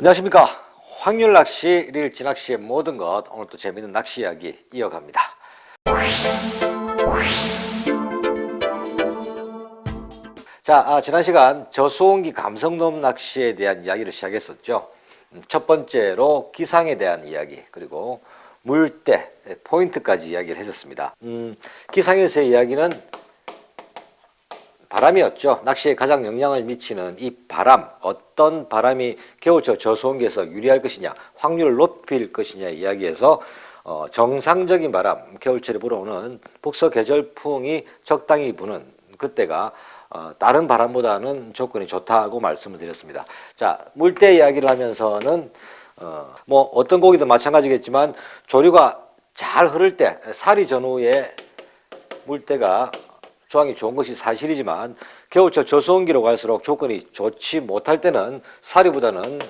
안녕하십니까. 확률 낚시, 릴지 낚시의 모든 것, 오늘 또 재미있는 낚시 이야기 이어갑니다. 자, 아, 지난 시간 저수온기 감성돔 낚시에 대한 이야기를 시작했었죠. 음, 첫 번째로 기상에 대한 이야기, 그리고 물때, 포인트까지 이야기를 했었습니다. 음, 기상에서의 이야기는 바람이었죠. 낚시에 가장 영향을 미치는 이 바람, 어떤 바람이 겨울철 저수온기에서 유리할 것이냐, 확률을 높일 것이냐 이야기에서 어, 정상적인 바람, 겨울철에 불어오는 북서 계절풍이 적당히 부는 그때가 어, 다른 바람보다는 조건이 좋다고 말씀을 드렸습니다. 자, 물때 이야기를 하면서는 어, 뭐 어떤 고기도 마찬가지겠지만 조류가 잘 흐를 때, 살이 전후에 물때가 조항이 좋은 것이 사실이지만 겨울철 저수온기로 갈수록 조건이 좋지 못할 때는 사리보다는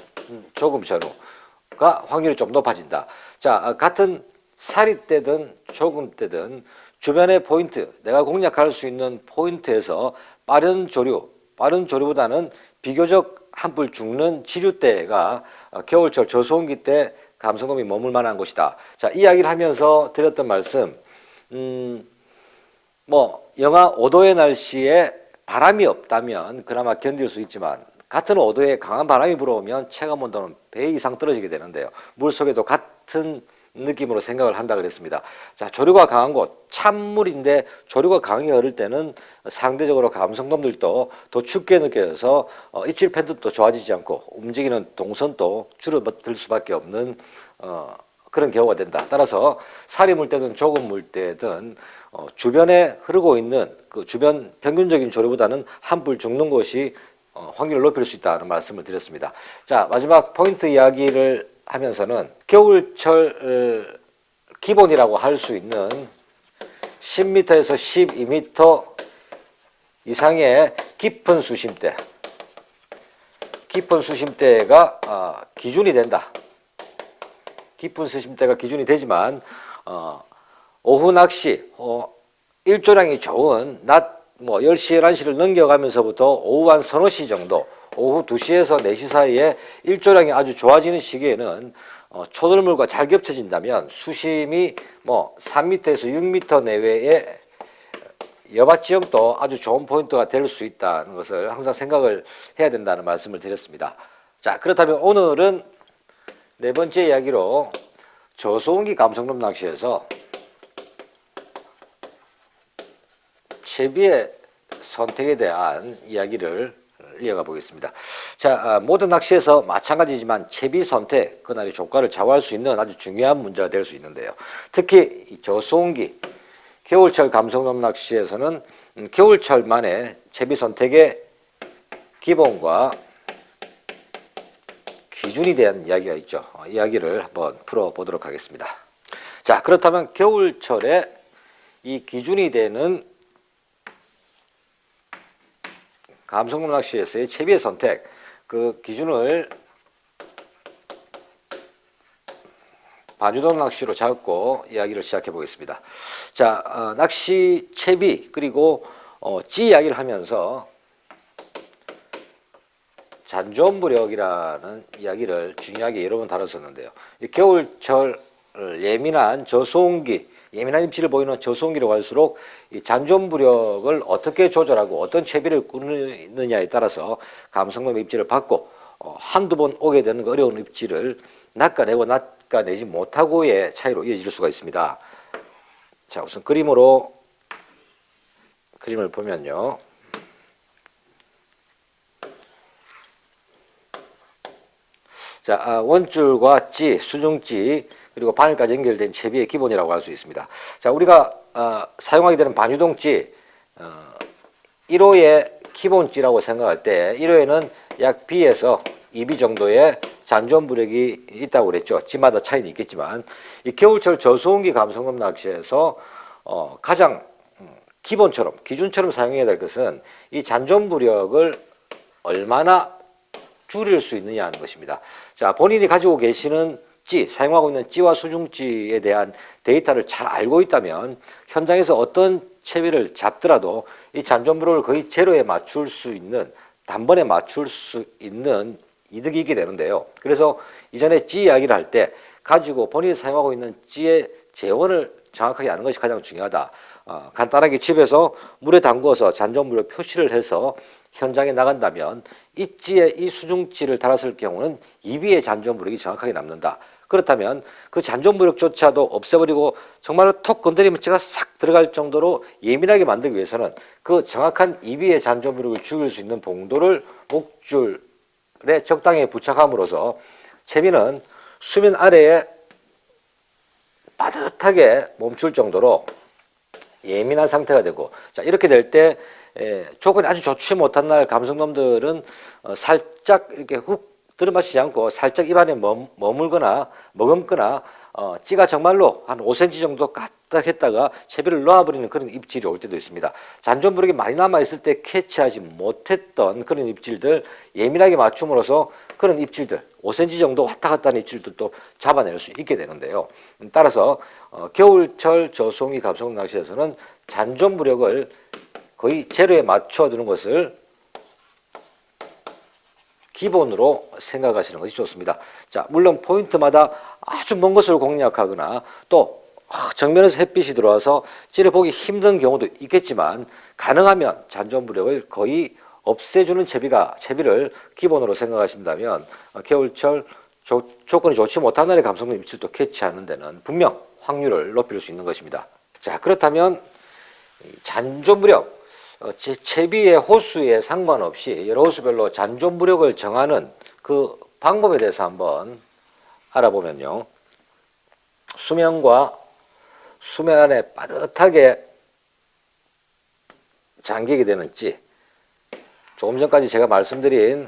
조금 전후가 확률이 좀 높아진다. 자, 아, 같은 사리 때든 조금 때든 주변의 포인트, 내가 공략할 수 있는 포인트에서 빠른 조류, 빠른 조류보다는 비교적 한풀 죽는 지류대가 어, 겨울철 저수온기 때 감성돔이 머물 만한 곳이다. 자, 이 이야기를 하면서 드렸던 말씀, 음, 뭐 영하 5도의 날씨에 바람이 없다면 그나마 견딜 수 있지만 같은 5도에 강한 바람이 불어오면 체감 온도는 배 이상 떨어지게 되는데요. 물 속에도 같은 느낌으로 생각을 한다 그랬습니다. 자, 조류가 강한 곳, 찬물인데 조류가 강하게 흐를 때는 상대적으로 감성돔들도 더 춥게 느껴져서 어, 입질 팬도 좋아지지 않고 움직이는 동선도 줄어들 수밖에 없는 어, 그런 경우가 된다. 따라서 살이 물 때든 조금 물 때든 어, 주변에 흐르고 있는 그 주변 평균적인 조류보다는 한불 죽는 것이 어, 확률을 높일 수 있다는 말씀을 드렸습니다. 자 마지막 포인트 이야기를 하면서는 겨울철 어, 기본이라고 할 수 있는 10m에서 12m 이상의 깊은 수심대, 깊은 수심대가 아, 기준이 된다. 깊은 수심대가 기준이 되지만 어, 오후 낚시 어, 일조량이 좋은 낮 뭐 10시, 11시를 넘겨가면서부터 오후 한 서너 시 정도 오후 2시에서 4시 사이에 일조량이 아주 좋아지는 시기에는 어, 초들물과 잘 겹쳐진다면 수심이 뭐 3m에서 6m 내외의 여밭 지역도 아주 좋은 포인트가 될 수 있다는 것을 항상 생각을 해야 된다는 말씀을 드렸습니다. 자, 그렇다면 오늘은 네 번째 이야기로 저소온기 감성돔 낚시에서 채비의 선택에 대한 이야기를 이어가 보겠습니다. 자, 아, 모든 낚시에서 마찬가지지만 채비 선택, 그날의 조과를 좌우할 수 있는 아주 중요한 문제가 될 수 있는데요. 특히 이 저수온기, 겨울철 감성돔 낚시에서는 음, 겨울철만의 채비 선택의 기본과 기준에 대한 이야기가 있죠. 어, 이야기를 한번 풀어보도록 하겠습니다. 자, 그렇다면 겨울철에 이 기준이 되는 감성돔 낚시에서의 채비의 선택, 그 기준을 반주돔 낚시로 잡고 이야기를 시작해 보겠습니다. 자, 어, 낚시 채비 그리고 어, 찌 이야기를 하면서 잔존부력이라는 이야기를 중요하게 여러 번 다뤘었는데요. 이 겨울철 예민한 저수온기, 예민한 입질을 보이는 저수온기로 갈수록 이 잔존부력을 어떻게 조절하고 어떤 채비를 꾸느냐에 따라서 감성돔의 입질을 받고 어, 한두 번 오게 되는 그 어려운 입질을 낚아내고 낚아내지 못하고의 차이로 이어질 수가 있습니다. 자, 우선 그림으로 그림을 보면요. 자, 아, 원줄과 찌, 수중찌, 그리고 바늘까지 연결된 채비의 기본이라고 할 수 있습니다. 자, 우리가 어, 사용하게 되는 반유동찌 어, 1호의 기본찌라고 생각할 때 1호에는 약 B에서 2B 정도의 잔존부력이 있다고 그랬죠. 찌마다 차이는 있겠지만 이 겨울철 저수온기 감성돔 낚시에서 어, 가장 음, 기본처럼 기준처럼 사용해야 될 것은 이 잔존부력을 얼마나 줄일 수 있느냐 하는 것입니다. 자, 본인이 가지고 계시는 찌, 사용하고 있는 찌와 수중찌에 대한 데이터를 잘 알고 있다면 현장에서 어떤 채비를 잡더라도 이 잔존부를 거의 제로에 맞출 수 있는 단번에 맞출 수 있는 이득이 있게 되는데요. 그래서 이전에 찌 이야기를 할 때 가지고 본인이 사용하고 있는 찌의 재원을 정확하게 아는 것이 가장 중요하다. 어, 간단하게 집에서 물에 담궈서 잔존물로 표시를 해서 현장에 나간다면 이 찌에 이 수중찌를 달았을 경우는 이비의 잔존무력이 정확하게 남는다. 그렇다면 그 잔존무력조차도 없애버리고 정말로 톡 건드리면 찌가 싹 들어갈 정도로 예민하게 만들기 위해서는 그 정확한 이비의 잔존무력을 죽일 수 있는 봉도를 목줄에 적당히 부착함으로써 채비는 수면 아래에 빠듯하게 멈출 정도로 예민한 상태가 되고 자 이렇게 될 때 조건이 아주 좋지 못한 날 감성놈들은 어, 살짝 이렇게 훅 들어마시지 않고 살짝 입안에 머물, 머물거나 머금거나 어, 찌가 정말로 한 5cm 정도 까딱 했다가 채비를 놓아버리는 그런 입질이 올 때도 있습니다. 잔존부력이 많이 남아있을 때 캐치하지 못했던 그런 입질들 예민하게 맞춤으로써 그런 입질들 5cm 정도 왔다 갔다 하는 입질들도 잡아낼 수 있게 되는데요. 따라서 어, 겨울철 저송이 감성 낚시에서는 잔존부력을 거의 제로에 맞춰두는 것을 기본으로 생각하시는 것이 좋습니다. 자, 물론 포인트마다 아주 먼 것을 공략하거나 또 아, 정면에서 햇빛이 들어와서 찌를 보기 힘든 경우도 있겠지만 가능하면 잔존부력을 거의 없애주는 채비가 채비를 기본으로 생각하신다면 어, 겨울철 조, 조건이 좋지 못한 날의 감성도 입질도 캐치하는 데는 분명 확률을 높일 수 있는 것입니다. 자 그렇다면 이 잔존부력 어, 제- 채비의 호수에 상관없이 여러 호수별로 잔존 부력을 정하는 그 방법에 대해서 한번 알아보면요. 수면과 수면 안에 빠듯하게 잠기게 되는 찌. 조금 전까지 제가 말씀드린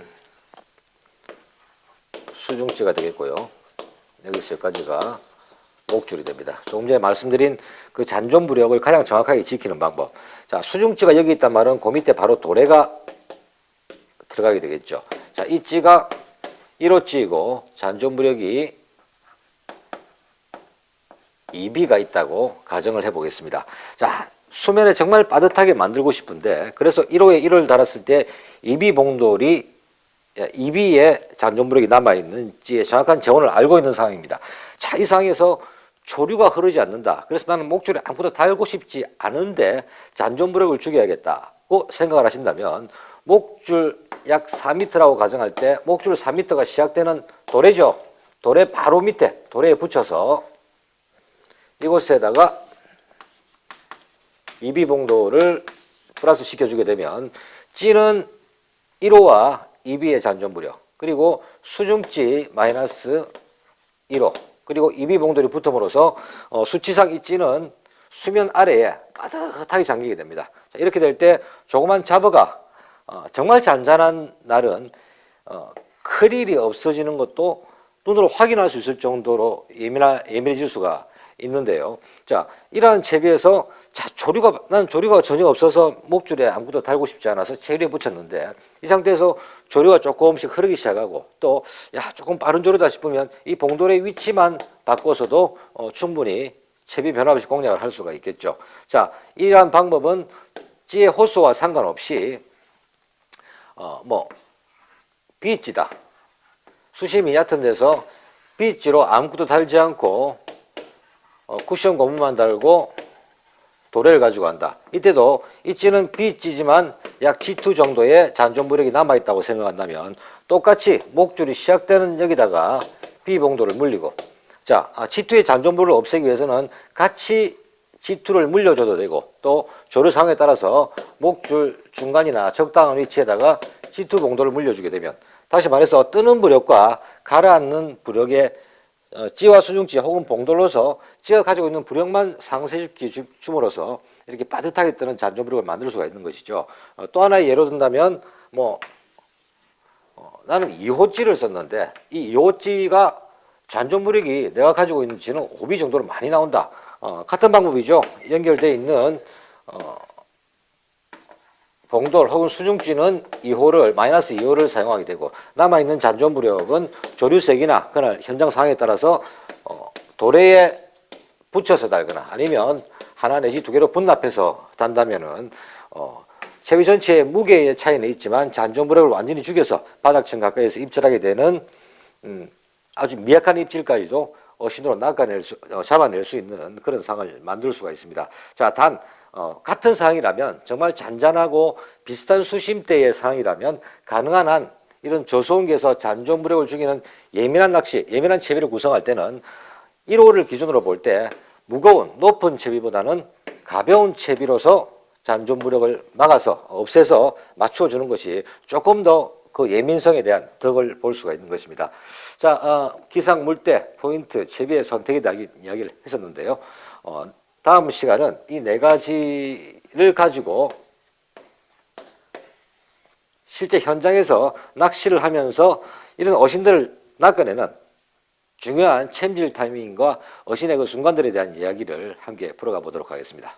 수중찌가 되겠고요. 여기서 여기까지가 목줄이 됩니다. 조금 전에 말씀드린 그 잔존 부력을 가장 정확하게 지키는 방법. 자, 수중찌가 여기 있단 말은 그 밑에 바로 도래가 들어가게 되겠죠. 자, 이 찌가 1호찌이고 잔존 부력이 2비가 있다고 가정을 해보겠습니다. 자, 수면에 정말 빠듯하게 만들고 싶은데 그래서 1호에 1호를 달았을 때 2비 봉돌이 2비의 잔존부력이 남아있는지의 정확한 재원을 알고 있는 상황입니다. 자, 이 상황에서 조류가 흐르지 않는다. 그래서 나는 목줄에 아무것도 달고 싶지 않은데 잔존부력을 죽여야겠다고 생각을 하신다면 목줄 약 4m라고 가정할 때 목줄 4m가 시작되는 도래죠. 도래 바로 밑에 도래에 붙여서 이곳에다가 이비봉도를 플러스 시켜주게 되면 찌는 1호와 2비의 잔존부력 그리고 수중찌 마이너스 1호 그리고 이비봉돌이 붙음으로써 어, 수치상 이 찌는 수면 아래에 빠듯하게 잠기게 됩니다. 자, 이렇게 될 때 조그만 잡어가 어, 정말 잔잔한 날은 어, 크릴이 없어지는 것도 눈으로 확인할 수 있을 정도로 예민하, 예민해질 수가 있는데요. 자, 이러한 채비에서 자, 조류가, 난 조류가 전혀 없어서 목줄에 아무것도 달고 싶지 않아서 체리에 붙였는데 이 상태에서 조류가 조금씩 흐르기 시작하고 또, 야, 조금 빠른 조류다 싶으면 이 봉돌의 위치만 바꿔서도 어, 충분히 채비 변화 없이 공략을 할 수가 있겠죠. 자, 이러한 방법은 찌의 호수와 상관없이 어, 뭐, 비찌다. 수심이 얕은 데서 비찌로 아무것도 달지 않고 어, 쿠션 고무만 달고 도래를 가지고 간다. 이때도 이 찌는 비찌지만 약 G2 정도의 잔존부력이 남아있다고 생각한다면 똑같이 목줄이 시작되는 여기다가 B봉도를 물리고 자 아, G2의 잔존부를 없애기 위해서는 같이 G2를 물려줘도 되고 또 조류 상황에 따라서 목줄 중간이나 적당한 위치에다가 G2 봉도를 물려주게 되면 다시 말해서 뜨는 부력과 가라앉는 부력의 어, 찌와 수중찌 혹은 봉돌로서 찌가 가지고 있는 부력만 상쇄시키 줌으로써 이렇게 빠듯하게 뜨는 잔존부력을 만들 수가 있는 것이죠. 어, 또 하나의 예로 든다면 뭐 어, 나는 2호찌를 썼는데 이 2호찌가 잔존부력이 내가 가지고 있는 찌는 5비 정도로 많이 나온다. 어, 같은 방법이죠. 연결되어 있는 어, 봉돌 혹은 수중찌는 2호를 마이너스 2호를 사용하게 되고 남아있는 잔존 부력은 조류색이나 그날 현장 상황에 따라서 어, 도래에 붙여서 달거나 아니면 하나 내지 두 개로 분납해서 단다면은 어, 채비 전체의 무게의 차이는 있지만 잔존브렉을 완전히 죽여서 바닥층 가까이에서 입질하게 되는 음, 아주 미약한 입질까지도 어신으로 낚아낼 수, 어, 잡아낼 수 있는 그런 상을 만들 수가 있습니다. 자, 단 어, 같은 상황이라면 정말 잔잔하고 비슷한 수심대의 상황이라면 가능한 한 이런 저소음계에서 잔존브렉을 죽이는 예민한 낚시, 예민한 채비를 구성할 때는 1호를 기준으로 볼 때 무거운 높은 채비보다는 가벼운 채비로서 잔존무력을 막아서 없애서 맞춰주는 것이 조금 더 그 예민성에 대한 덕을 볼 수가 있는 것입니다. 자, 어, 기상 물때 포인트 채비의 선택에 대한 이야기를 했었는데요. 어, 다음 시간은 이 네 가지를 가지고 실제 현장에서 낚시를 하면서 이런 어신들을 낚아내는 중요한 챔질 타이밍과 어신의 그 순간들에 대한 이야기를 함께 풀어가 보도록 하겠습니다.